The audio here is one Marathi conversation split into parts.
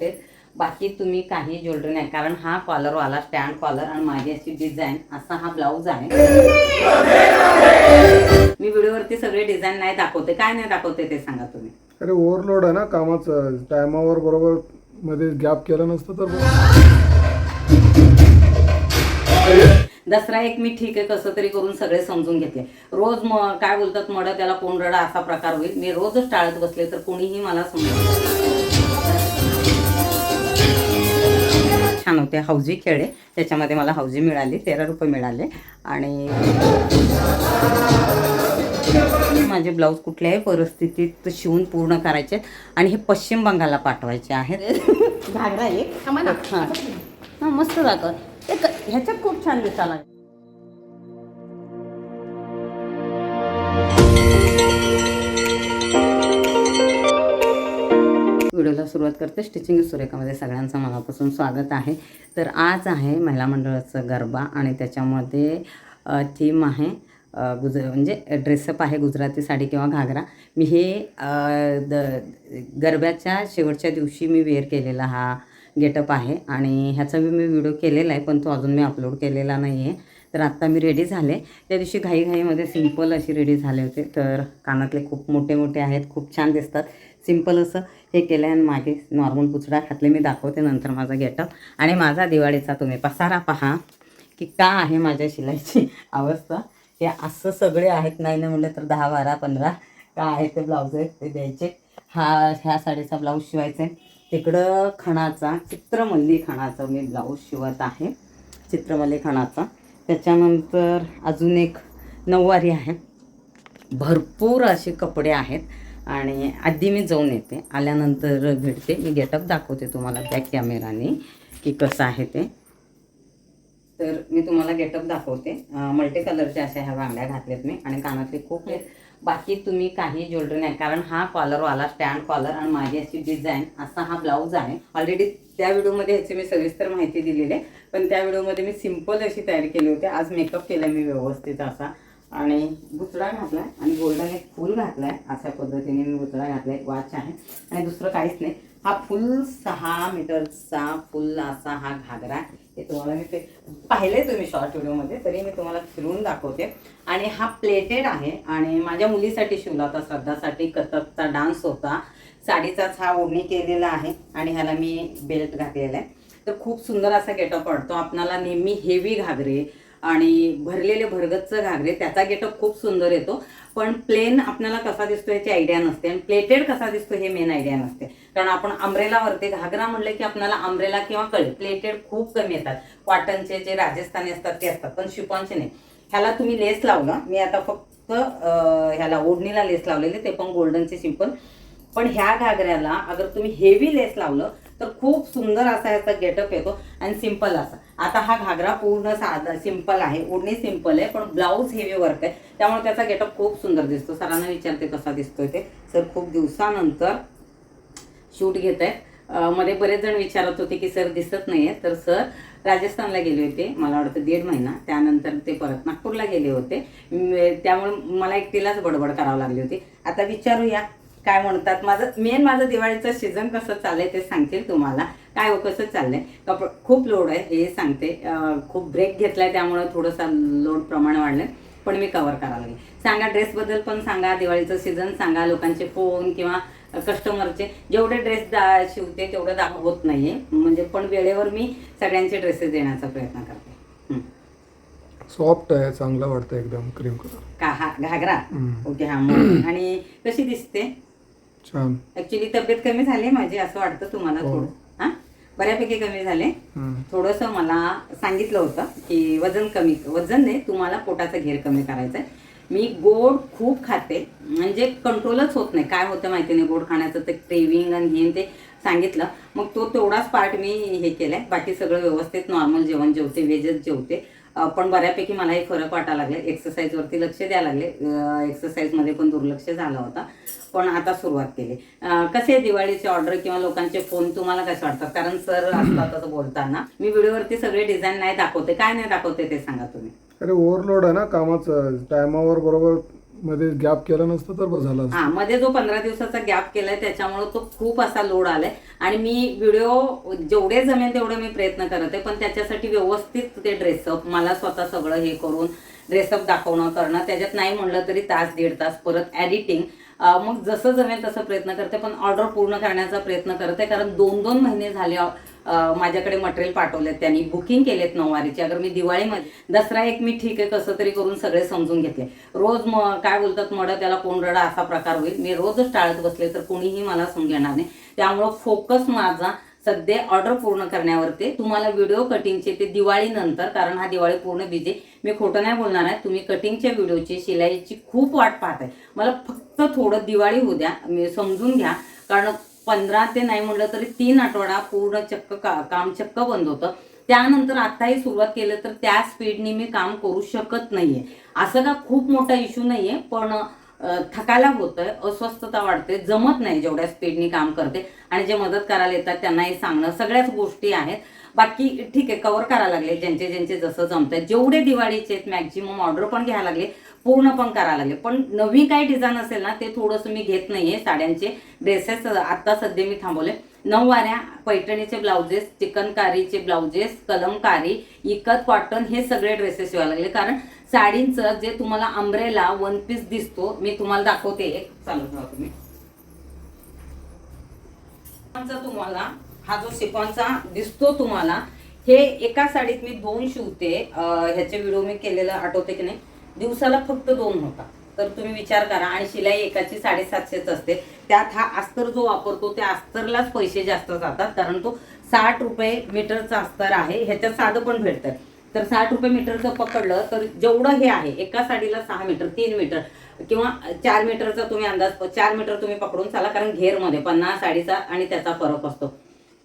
बाकी तुम्ही काही ज्वेलरी नाही कारण हा कॉलरवाला स्टँड कॉलर आणि माझी अशी डिझाईन असा हा ब्लाऊज आहे. मी व्हिडिओवरती सगळे डिझाईन नाही दाखवते. काय नाही दाखवते ते सांगा तुम्ही. अरे ओव्हरलोड आहे ना कामाचं. टायमावर बरोबर मध्ये गॅप केलं नसतं तर दसरा एक मी ठीक आहे कसं तरी करून सगळे समजून घेतले. रोज म काय बोलतात मड त्याला कोण रडा असा प्रकार होईल. मी रोजच टाळत बसले तर कोणीही मला समजून छान होते. हौजी खेळे त्याच्यामध्ये मला हौजी मिळाली तेरा रुपये मिळाले. आणि माझे ब्लाऊज कुठल्याही परिस्थितीत शिवून पूर्ण करायचे. आणि हे पश्चिम बंगालला पाठवायचे आहेत. घागरा एक. हां. मस्त दाखव. ह्याच्यात खूप छान दिसायला व्हिडिओला सुरुवात करते. स्टिचिंग सुरेखामध्ये सगळ्यांचं मनापासून स्वागत आहे. तर आज आहे महिला मंडळाचं गरबा आणि त्याच्यामध्ये थीम आहे गुज म्हणजे ड्रेसअप आहे गुजराती साडी किंवा घागरा. मी हे द गरब्याच्या शेवटच्या दिवशी मी वेअर केलेला हा गेटअप आहे आणि ह्याचा मी मी व्हिडिओ केलेला आहे पण तो अजून मी अपलोड केलेला नाही आहे तर आत्ता मी रेडी झाले. त्या दिवशी घाईघाईमध्ये सिंपल अशी रेडी झाले होते. तर कानातले खूप मोठे मोठे आहेत खूप छान दिसतात. सिंपल असं हे केलं आणि मागे नॉर्मल पुचडा घातले मी दाखवते नंतर माझा गेटअप आणि माझा दिवाळीचा तुम्ही पसारा पहा की का आहे माझ्या शिलाईची अवस्था. हे असं सगळे आहेत नाही ना म्हटलं तर दहा बारा पंधरा. का आहे ते ब्लाऊज आहेत ते द्यायचे. हा ह्या साडीचा ब्लाऊज शिवायचा आहे. तिकडं खणाचा चित्रमल्ली खणाचा मी ब्लाऊज शिवत आहे. चित्रमल्ली खणाचा. त्याच्यानंतर अजून एक नऊवारी आहे. भरपूर असे कपडे आहेत आणि आधी मी जाऊन येते. आल्यानंतर भेटते. मी गेटअप दाखवते तुम्हाला बॅक कॅमेराने की कसं आहे ते. तर मी तुम्हाला गेटअप दाखवते. मल्टी कलरच्या अशा ह्या बांगड्या घातल्यात मी आणि कानातले खूप बाकी तुम्ही काही ज्वेलरी नाही कारण हा कॉलरवाला स्टँड कॉलर आणि माझी अशी डिझाईन असा हा ब्लाऊज आहे. ऑलरेडी त्या व्हिडिओमध्ये ह्याची मी सविस्तर माहिती दिलेली आहे. पण त्या व्हिडिओमध्ये मी सिंपल अशी तयारी केली होती. आज मेकअप केला मी व्यवस्थित असा. आणि गुतळा घातला आहे आणि गोल्डन एक फुल आहे अशा पद्धतीने मी गुतळा घातला आहे वॉच आहे. आणि दुसरं काहीच नाही. हा फुल सहा मीटरचा फुल असा हा घागरा हे तुम्हाला मी ते पाहिले तुम्ही शॉर्ट व्हिडिओमध्ये तरी मी तुम्हाला फिरवून दाखवते. आणि हा प्लेटेड आहे आणि माझ्या मुलीसाठी शिवला होता श्रद्धासाठी कथकचा डान्स होता. साडीचाच हा ओढणी केलेला आहे आणि ह्याला मी बेल्ट घातलेला आहे. तर खूप सुंदर असा गेटअप पडतो. आपणाला नेहमी हेवी घागरे आणि भरलेले भरगच्च घागरे त्याचा गेटअप खूप सुंदर येतो. पण प्लेन आपल्याला कसा दिसतो याची आयडिया नसते आणि प्लेटेड कसा दिसतो हे मेन आयडिया नसते. कारण आपण अमरेलावरती घागरा म्हणले की आपल्याला अंब्रेला किंवा कळे प्लेटेड खूप कमी येतात. कॉटनचे जे राजस्थानी असतात ते असतात पण शिपॉनचे नाही. ह्याला तुम्ही लेस लावला मी आता फक्त ह्याला ओढणीला लेस लावलेले ते पण गोल्डनचे सिंपल. पण ह्या घागऱ्याला अगर तुम्ही हेवी लेस लावलं तर खूप सुंदर असा ह्याचा गेटअप येतो आणि सिंपल असा. आता हा घागरा पूर्ण साधा सिंपल आहे. ओढणी सिंपल आहे पण ब्लाऊज हेवी वर्क आहे. त्यामुळे त्याचा गेटअप खूप सुंदर दिसतो. सरांना विचारते कसा दिसतोय ते. सर खूप दिवसानंतर शूट घेत आहेत. मध्ये बरेच जण विचारत होते की सर दिसत नाहीये. तर सर राजस्थानला गेले होते मला वाटतं दीड महिना. त्यानंतर ते परत नागपूरला गेले होते. त्यामुळे मला एकटीलाच बडबड करावं लागली होती. आता विचारूया काय म्हणतात? माझं मेन माझं दिवाळीचं सीझन कसं चाललंय ते सांगतील तुम्हाला. काय हो कसं चाललंय? कप खूप लोड आहे हे सांगते. खूप ब्रेक घेतलाय त्यामुळं थोडंसं लोड प्रमाण वाढलंय पण मी कवर करावं लागेल. सांगा ड्रेसबद्दल पण सांगा दिवाळीचं सीझन सांगा लोकांचे फोन किंवा कस्टमरचे जेवढे ड्रेस दा शिवते तेवढं दा होत नाहीये. म्हणजे पण वेळेवर मी सगळ्यांचे ड्रेसेस देण्याचा प्रयत्न करते. सॉफ्ट आहे चांगलं वाटतं एकदम क्रीम कलर का? हा घागरा. ओके हा मग. आणि कशी दिसते? छान. ऍक्च्युली तब्येत कमी झाली माझी असं वाटतं तुम्हाला हो. थोडं. हा? बऱ्यापैकी कमी झाले. थोडंसं मला सांगितलं होतं की वजन कमी वजन नाही तुम्हाला पोटाचा घेर कमी करायचा आहे मी गोड खूप खाते. म्हणजे कंट्रोलच होत नाही. काय होतं माहिती नाही गोड खाण्याचं ते क्रेविंग आणि हे ते सांगितलं. मग तो तेवढाच पार्ट मी हे केलाय. बाकी सगळं व्यवस्थित नॉर्मल जेवण जेवते व्हेजच जेवते. पण बऱ्यापैकी मला हे फरक वाटायला लागले. एक्सरसाइजवरती लक्ष द्यायला लागले. एक्सरसाइजमध्ये पण दुर्लक्ष झालं होता. पण आता सुरुवात केली. कसे दिवाळीचे ऑर्डर किंवा लोकांचे फोन तुम्हाला कसे वाटतात? कारण सर असतात असं बोलताना. मी व्हिडिओवरती सगळे डिझाईन नाही दाखवते. काय नाही दाखवते ते सांगा तुम्ही. अरे ओव्हरलोड आहे ना कामाचं. टायमावर बरोबर मध्ये गॅप केला नसतं तर बरं झालं असतं. हा मध्ये जो पंधरा दिवसाचा गॅप केलाय त्याच्यामुळे तो खूप असा लोड आलाय. आणि मी व्हिडिओ जेवढे जमेल तेवढे मी प्रयत्न करत आहे पण त्याच्यासाठी व्यवस्थित ते ड्रेसअप मला स्वतः सगळं हे करून ड्रेसअप दाखवणं करणं त्याच्यात नाही म्हणलं तरी तास दीड तास परत एडिटिंग मग जसं जमेल तसं प्रयत्न करते पण ऑर्डर पूर्ण करण्याचा प्रयत्न करते कारण दोन दोन महिने झाले माझ्याकडे मटेरियल पाठवलेत त्यांनी. बुकिंग केलेत नऊवारीचे. अगर मी दिवाळीमध्ये दसरा एक मी ठीक आहे कसं तरी करून सगळे समजून घेतले. रोज म काय बोलतात मड त्याला कोण रडा असा प्रकार होईल. मी रोजच टाळत बसले तर कोणीही मला समजून घेणार नाही. त्यामुळं फोकस माझा सध्या ऑर्डर पूर्ण करण्यावरती. तुम्हाला व्हिडिओ कटिंगचे ते दिवाळीनंतर कारण हा दिवाळी पूर्ण बिझी मी खोटं नाही बोलणार आहे. तुम्ही कटिंगच्या व्हिडिओची शिलाईची खूप वाट पाहत आहे मला फक्त थोडं दिवाळी होऊ द्या. मी समजून घ्या. कारण पंधरा ते नाही म्हटलं तरी तीन आठवडा पूर्ण चक्क का काम चक्क बंद होतं. त्यानंतर आताही सुरुवात केलं तर त्या स्पीडनी मी काम करू शकत नाहीये. असं का खूप मोठा इश्यू नाहीये पण थकायला होतंय अस्वस्थता वाढते जमत नाही जेवढ्या स्पीडने काम करते. आणि जे मदत करायला येतात त्यांनाही सांगणं सगळ्याच गोष्टी आहेत. बाकी ठीक आहे कव्हर करायला लागले ज्यांचे ज्यांचे जसं जमतंय. जेवढे दिवाळीचे आहेत मॅक्झिमम ऑर्डर पण घ्यायला लागले. पूर्ण पण करायला लागले. पण नवीन काही डिझाईन असेल ना ते थोडंसं मी घेत नाहीये. साड्यांचे ड्रेसेस आता सध्या मी थांबवले. नऊवाऱ्या पैठणीचे ब्लाउजेस चिकनकारीचे ब्लाउजेस कलमकारी इकत कॉटन हे सगळे ड्रेसेस शिवायला लागले. कारण साडींचं जे तुम्हाला अंब्रेला वन पीस दिसतो मी तुम्हाला दाखवते. एक चालू ठेवा तुम्ही. तुम्हाला हा जो शिफॉनचा दिसतो तुम्हाला हे एका साडीत मी दोन शिवते. ह्याचे व्हिडिओ मी केलेलं आठवते की नाही? दिवसाला फक्त दोन होतात तर तुम्ही विचार करा आणि शिलाई एकाची साडेसातशेच असते. त्यात हा अस्तर जो वापरतो त्या अस्तरलाच पैसे जास्त जातात कारण तो साठ रुपये मीटरचा अस्तर आहे. ह्याच्यात साधं पण भेटतं तर साठ रुपये मीटरचं पकडलं तर जेवढं हे आहे एका साडीला सहा मीटर तीन मीटर किंवा चार मीटरचा तुम्ही अंदाज चार मीटर तुम्ही पकडून चाला कारण घेरमध्ये पन्नास साडीचा आणि त्याचा फरक असतो.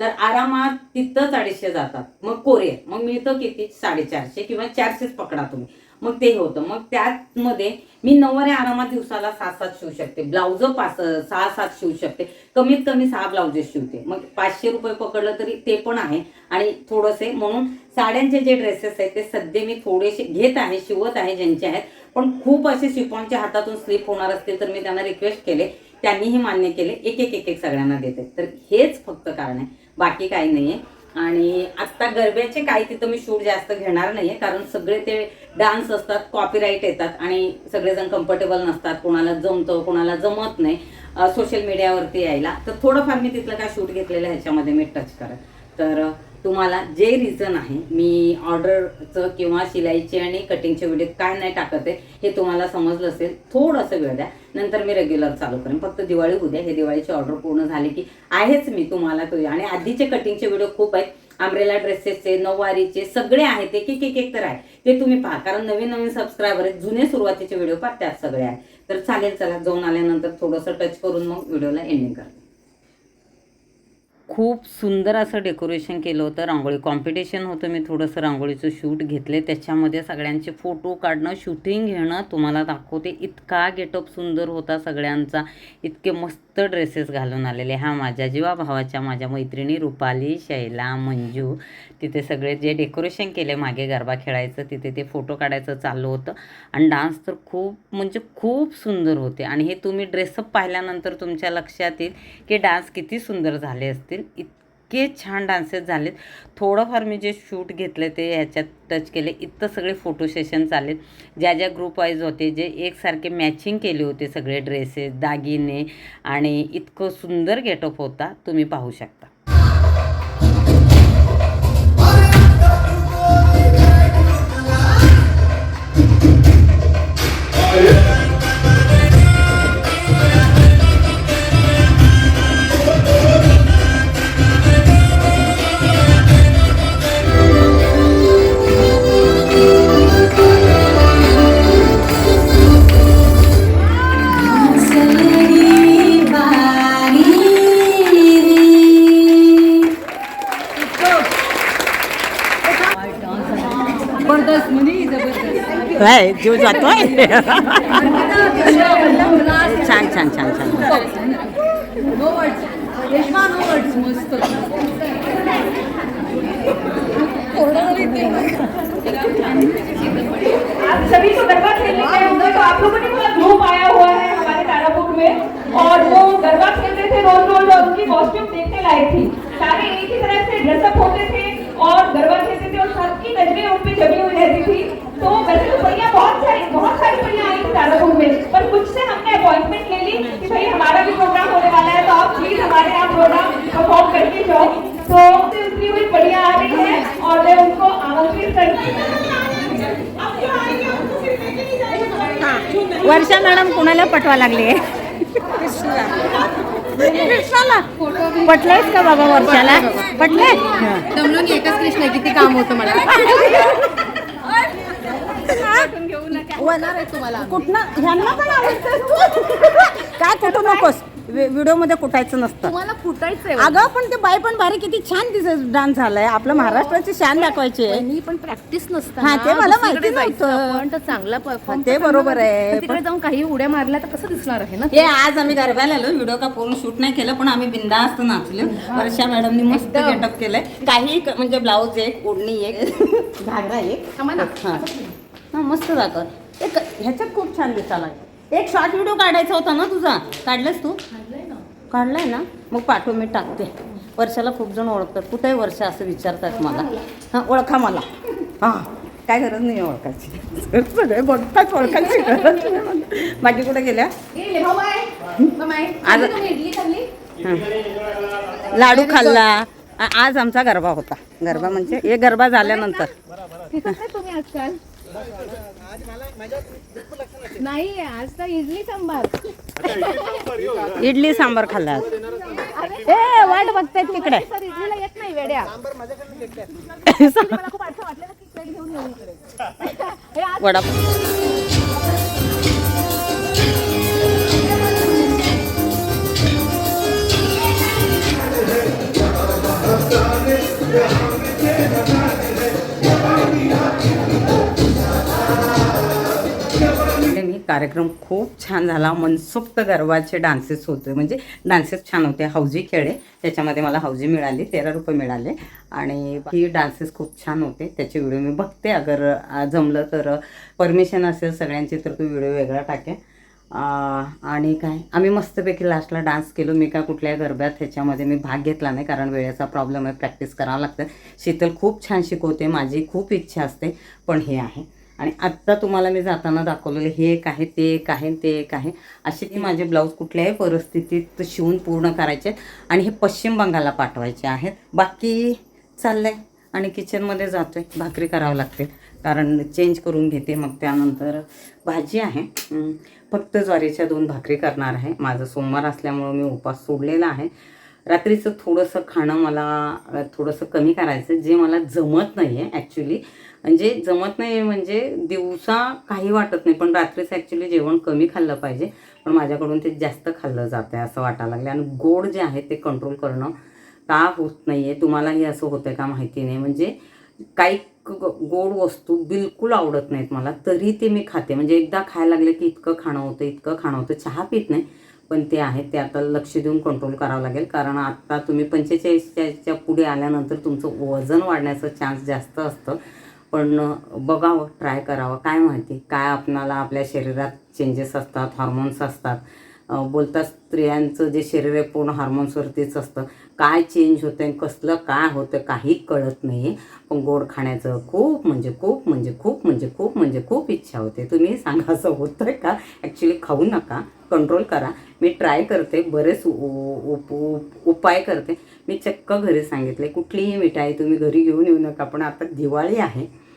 तर आरामात तिथंच अडीचशे जातात. मग कोरे मग मिळतं किती? साडेचारशे किंवा चारशेच पकडा तुम्ही. मग ते होतं. मग त्यामध्ये मी नऊवारी आरामात दिवसाला सहा सात शिवू शकते. ब्लाऊज पाच सहा सात शिवू शकते. कमीत कमी सहा ब्लाउजेस शिवते. मग पाचशे रुपये पकडलं तरी ते पण आहे. आणि थोडंसे म्हणून साड्यांचे जे ड्रेसेस आहेत ते सध्या मी थोडेसे घेत आहे शिवत आहे ज्यांचे आहेत. पण खूप असे शिफॉनच्या हातातून स्लिप होणार असतील तर मी त्यांना रिक्वेस्ट केले. त्यांनीही मान्य केले. एक एक एक एक सगळ्यांना देते. तर हेच फक्त कारण आहे. बाकी काही नाहीये. आणि आत्ता गरब्याचे काही तिथं मी शूट जास्त घेणार नाहीये कारण सगळे ते डान्स असतात कॉपीराईट येतात आणि सगळेजण कम्फर्टेबल नसतात कोणाला जमतं कोणाला जमत नाही सोशल मीडियावरती यायला. तर थोडंफार मी तिथलं काय शूट घेतलेलं आहे ह्याच्यामध्ये मी टच करत. तर तुम्हाला जे रिझन आहे मी ऑर्डरचं किंवा शिलाईचे आणि कटिंगचे व्हिडिओ काय नाही टाकत आहे हे तुम्हाला समजलं असेल थोडंसं वेळ द्या. नंतर मी रेग्युलर चालू करेन. फक्त दिवाळी उद्या हे दिवाळीची ऑर्डर पूर्ण झाली की आहेच मी तुम्हाला तो. आणि आधीचे कटिंगचे व्हिडिओ खूप आहेत. आंब्रेला ड्रेसेसचे नऊवारीचे सगळे आहेत. एक एक एक एक तर आहे. ते तुम्ही पहा. कारण नवीन नवीन सबस्क्रायबर आहेत. जुने सुरुवातीचे व्हिडिओ पहा त्यात सगळे. आहेत तर चालेल चला. जाऊन आल्यानंतर थोडंसं टच करून मग व्हिडिओला एंडिंग करते. खूप सुंदर असं डेकोरेशन केलं होतं रांगोळी. कॉम्पिटिशन होतं. मी थोडंसं रांगोळीचं शूट घेतले. त्याच्यामध्ये सगळ्यांचे फोटो काढणं शूटिंग घेणं तुम्हाला दाखवते. इतका गेटअप सुंदर होता सगळ्यांचा. इतके मस्त ड्रेसेस घालून आलेले. हा माझ्या जीवा भावाच्या माझ्या मैत्रिणी रुपाली शैला मंजू. तिथे सगळे जे डेकोरेशन केले मागे गरबा खेळायचं तिथे ते फोटो काढायचं चालू होतं. आणि डान्स तर खूप म्हणजे खूप सुंदर होते. आणि हे तुम्ही ड्रेसअप पाहिल्यानंतर तुमच्या लक्षात येईल की डान्स किती सुंदर झाले असतील. इतके छान डान्सेस झालेत. थोडंफार मी जे शूट घेतले ते ह्याच्यात टच केले. इतकं सगळे फोटो सेशन चालेत. ज्या ज्या ग्रुप वाईज होते जे एकसारखे मॅचिंग केले होते सगळे ड्रेसेस दागिने आणि इतकं सुंदर गेटअप होता तुम्ही पाहू शकता. काय जीव जातोय छान छान छान छान no words Reshma no words मस्त कोरडा सभी को गरबा खेलने गए होंगे तो आप लोगों ने पूरा ग्रुप आया हुआ है हमारे तारापुर में। और वो गरबा खेल रहे थे रोज रोज और उनकी कॉस्ट्यूम देखने लायक थी। सारे एक ही तरह से ड्रेसअप होते थे और गरबा खेलते थे और सबकी नज़रें उन पे जमी हुई रहती थी। तो वैसे तो बढ़िया बहुत सारी बहुत सारी बढ़िया आई तारापुर में। पर कुछ से हमने अपॉइंटमेंट ले ली कि भाई हमारा भी प्रोग्राम होने वाला है तो आप प्लीज हमारे यहाँ प्रोग्राम परफॉर्म करके जाओ। तो उतनी हुई बढ़िया आ रही है और मैं उनको आमंत्रित करती वर्षा मॅडम कुणाला पटवा लागली कृष्णाला. पटलंयच का बाबा वर्षाला? पटलंय? दमलून एकच कृष्ण किती काम होतं मला आहे तुम्हाला कुठनं? ह्यांना पण आवडतं काय कुठं नकोस? व्हिडिओमध्ये कुठायचं नसतं. तुम्हाला फुटायचंय अगं पण ते बाई पण भारी किती छान दिसत डान्स झालाय. आपलं महाराष्ट्राची शान दाखवायची आहे. मी पण प्रॅक्टिस नसतं हा. ते मला माहिती दुसरीकडे जायचं नव्हतं. आपण तर चांगला परफॉर्म ते बरोबर आहे. तिकडे जाऊन काही उड्या मारल्या तर कसं दिसणार आहे ना हे आज आम्ही गरब्याला आलो. व्हिडिओ का पूर्ण शूट नाही केलं पण आम्ही बिंदास्त नाचलो. वर्षा मॅडमनी मस्त गेटअप केलंय. काही क- म्हणजे ब्लाऊज एक ओढणी एक घागरा एक. हा. हा, मस्त दाखव. एक ह्याच्यात खूप छान दिसायला एक शॉर्ट व्हिडिओ काढायचा होता ना तुझा? काढलास तू? काढलाय ना. मग पाठव मी टाकते. वर्षाला खूप जण ओळखतात. कुठेही वर्षा असं विचारतात मला. हां ओळखा मला. हां काय गरज नाही ओळखायची. सगळे बघतात ओळखायची गरज नाही. बाकी कुठे गेल्या? आज- हं. लाडू खाल्ला. आज आमचा गरबा होता. गरबा म्हणजे हे गरबा झाल्यानंतर. तुम्ही आजकाल? नाही आज तर इडली सांबार. इडली सांबार खाल्ला. आज. ए वाट बघतायत तिकडे. सर इडलीला येत नाही वेड्या. मला म्हणजे मी कार्यक्रम खूप छान झाला. मनसोक्त गर्वाचे डान्सेस होते. म्हणजे डान्सेस छान होते. हौजी खेळे त्याच्यामध्ये मला हौजी मिळाली. तेरा रुपये मिळाले. आणि ही डान्सेस खूप छान होते. त्याचे व्हिडिओ मी बघते. अगर जमलं तर परमिशन असेल सगळ्यांची तर तो व्हिडिओ वेगळा टाकेन. आणि काय? आम्ही मस्तपैकी लास्टला डान्स केलो. मी काय कुठल्या गरब्यात ह्याच्यामध्ये मी भाग घेतला नाही. कारण वेळेचा प्रॉब्लेम आहे. प्रॅक्टिस करावं लागतं. शीतल खूप छान शिकवते. माझी खूप इच्छा असते. पण हे आहे. आणि आत्ता तुम्हाला मी जाताना दाखवलेलं हे एक आहे ते एक आहे ते एक आहे. असे ती माझे ब्लाऊज कुठल्याही परिस्थितीत शिवून पूर्ण करायचे आहेत आणि हे पश्चिम बंगालला पाठवायचे आहेत. बाकी चाललंय. आणि किचनमध्ये जातो आहे भाकरी करावं लागते कारण चेंज करून घेते मग त्यानंतर भाजी आहे. फक्त ज्वारीच्या दोन भाकरी करणार आहे. माझं सोमवार असल्यामुळं मी उपास सोडलेला आहे. रात्रीचं थोडंसं खाणं मला थोडंसं कमी करायचं जे मला जमत नाही आहे ॲक्च्युली म्हणजे जमत नाही आहे म्हणजे दिवसा काही वाटत नाही पण रात्रीचं ॲक्च्युली जेवण कमी खाल्लं पाहिजे. पण माझ्याकडून ते जास्त खाल्लं जातं आहे असं वाटायला लागलं आणि गोड जे आहे ते कंट्रोल करणं का होत नाही आहे तुम्हालाही असं होतं आहे का माहिती नाही. म्हणजे काही ग- गोड वस्तू बिलकुल आवडत नाहीत मला तरी ते मी खाते. म्हणजे एकदा खायला लागले की इतकं खाणं होतं इतकं खाणं होतं चहा पित नाही. पण ते आहे ते आता लक्ष देऊन कंट्रोल करावं लागेल. कारण आता तुम्ही पंचेचाळीसच्या पुढे आल्यानंतर तुमचं वजन वाढण्याचं चान्स जास्त असतं. पण बघावं ट्राय करावं. काय माहिती? काय आपणाला आपल्या शरीरात चेंजेस असतात हॉर्मोन्स असतात. बोलतात स्त्रियांचं जे शरीर आहे पूर्ण हार्मोन्सवरतीच असतं. काय चेंज होतं आहे कसलं काय होतं काही कळत नाही आहे पण गोड खाण्याचं खूप म्हणजे खूप म्हणजे खूप म्हणजे खूप म्हणजे खूप इच्छा होते. तुम्ही सांगा असं होतं आहे का? ॲक्च्युली खाऊ नका. कंट्रोल करा. मी ट्राय करते. बरेच उ- उप उप- उपाय करते. मी चक्क घरी सांगितले. कुठलीही मिठाई तुम्ही घरी घेऊन येऊ नका. पण आता दिवाळी आहे.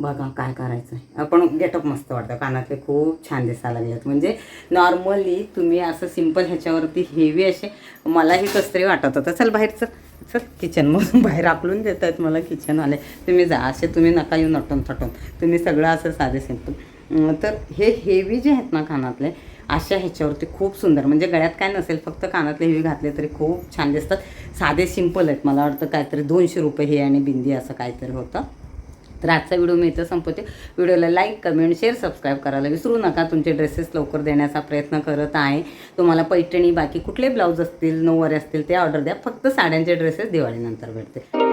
बघा काय करायचं आहे आपण गेटअप मस्त वाटतं. कानातले खूप छान दिसायला लागलेत. म्हणजे नॉर्मली तुम्ही असं सिंपल ह्याच्यावरती हेवी असे मलाही कसं तरी वाटत होतं. चल बाहेरचं चल. किचनमधून बाहेर आपलून देत आहेत मला किचनवाले तुम्ही जा असे तुम्ही नका येऊ नटून थटून. तुम्ही सगळं असं साधे सिंपल तर हे हेवी जे आहेत ना कानातले अशा ह्याच्यावरती खूप सुंदर. म्हणजे गळ्यात काय नसेल फक्त कानातले हेवी घातले तरी खूप छान दिसतात. साधे सिंपल आहेत. मला वाटतं काहीतरी दोनशे रुपये हे आणि बिंदी असं काहीतरी होतं. तर आजचा व्हिडिओ मी इथं संपवते. व्हिडिओला लाईक कमेंट शेअर सबस्क्राईब करायला विसरू नका. तुमचे ड्रेसेस लवकर देण्याचा प्रयत्न करत आहे. तुम्हाला पैठणी बाकी कुठले ब्लाऊज असतील नऊवारे असतील ते ऑर्डर द्या. फक्त साड्यांचे ड्रेसेस दिवाळीनंतर भेटते